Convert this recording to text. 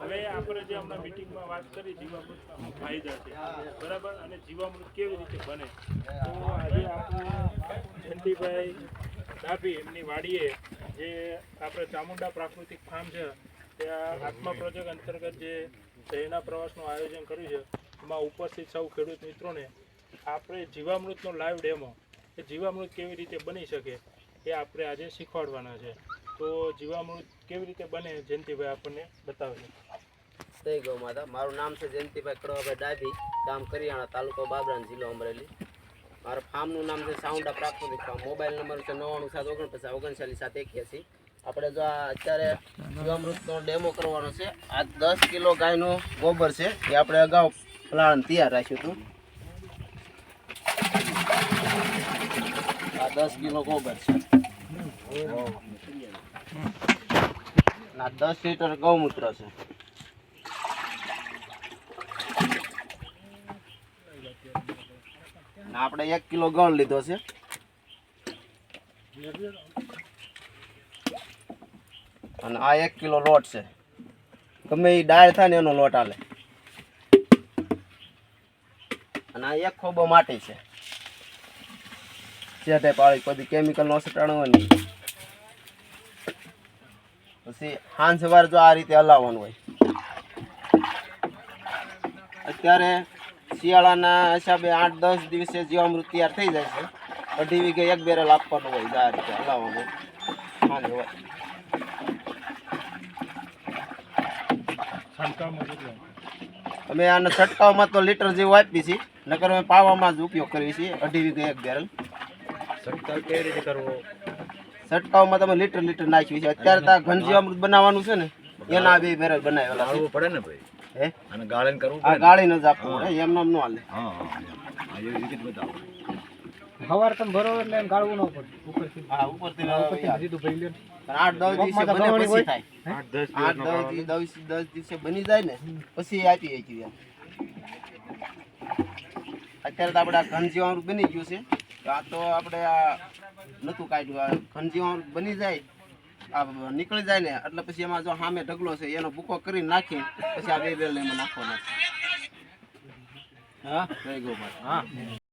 હવે આપણે જે હમણાં મિટિંગમાં વાત કરી જીવામૃતના ફાયદા છે, બરાબર? અને જીવામૃત કેવી રીતે બને? તો આજે આપણે જયંતિભાઈ ડાભી એમની વાડીએ જે આપણે ચામુંડા પ્રાકૃતિક ફાર્મ છે, ત્યાં આત્મા પ્રોજેક્ટ અંતર્ગત જે શહેરના પ્રવાસનું આયોજન કર્યું છે, એમાં ઉપસ્થિત સૌ ખેડૂત મિત્રોને આપણે જીવામૃતનો લાઈવ ડેમો એ જીવામૃત કેવી રીતે બની શકે એ આપણે આજે શીખવાડવાના છે. તો જીવામૃત કેવી રીતે બને જયંતિભાઈ આપણને બતાવશે થઈ ગયો માતા. મારું નામ છે જયંતિભાઈ કડવાભાઈ ડાભી, ગામ કરિયાણા, તાલુકો બાબરાન જિલ્લો અમરેલી. મારા ફાર્મનું નામ છે સાઉન્ડા પ્રાકૃતિક ફાર્મ મોબાઈલ નંબર છે નવ્વાણું સાત ઓગણપચાસ ઓગણચાલીસ સાત એક્યાસી. આપણે જો અત્યારે જીવામૃતનો ડેમો કરવાનો છે. આ દસ કિલો ગાયનું ગોબર છે, એ આપણે અગાઉ ફલાણ તૈયાર રાખ્યું હતું. આ દસ કિલો ગોબર છે. દસ લીટર ગૌમૂત્ર છે. આપણે એક કિલો ગળ લીધો છે. અને આ એક કિલો લોટ છે. ગમે એ ડાળ થાય ને એનો લોટ હાલે અને આ એક ખોબો માટી છે. જે તે પાળી કોઈ કેમિકલ નો સટાણો હોય નહીં પછી સાંજ સવારે જો આ રીતે હલાવવાનું હોય. અત્યારે શિયાળાના હિસાબે આઠ દસ દિવસે જીવામૃત તૈયાર થઈ જાય છે. અઢી વીઘે એક બેરલ આપવાનું હોય આ રીતે હલાવવાનું. સાંજ કેટલો અમે આને છંટકાવમાં તો લીટર જેવું આપી છીએ, નકર અમે પાવામાં જ ઉપયોગ કરીએ છીએ, અઢી વીઘે એક બેરલ. છંટકાવ કેવી રીતે કરવો? છંટકાવમાં તમે લીટર લીટર નાખ્યું છે. અત્યારે તો ઘનજી અમૃત બનાવવાનું છે ને એના બે બેરલ બનાવેલા છે. પડે ને ભાઈ? હે? અને ગાળણ કરવું આ? ગાળીને જ આપવું પડે એમ નામ ન હાલે. હા આ એવી રીતે બતાવો. હવાર તમે ભરો એટલે એમ ગાળવું ન પડે. ઉપરથી. હા ઉપરથી ઉપરથી સીધું ભરી લે. આઠ દસ દિવસે બને પછી થાય. આઠ દસ આઠ દસ દસ દિવસે બની જાય ને પછી આપી શકીએ અત્યારે તો આપણે આ ઘનજીવામૃત બની ગયું છે. તો આ તો આપણે આ નતું કાઢ્યું ઘનજીવામૃત બની જાય, આ નીકળી જાય ને, એટલે પછી એમાં જો સામે ઢગલો છે, એનો ભૂકો કરી નાખી પછી આ બે બેલ એમાં નાખવાના હા? વેરી ગુડ હા.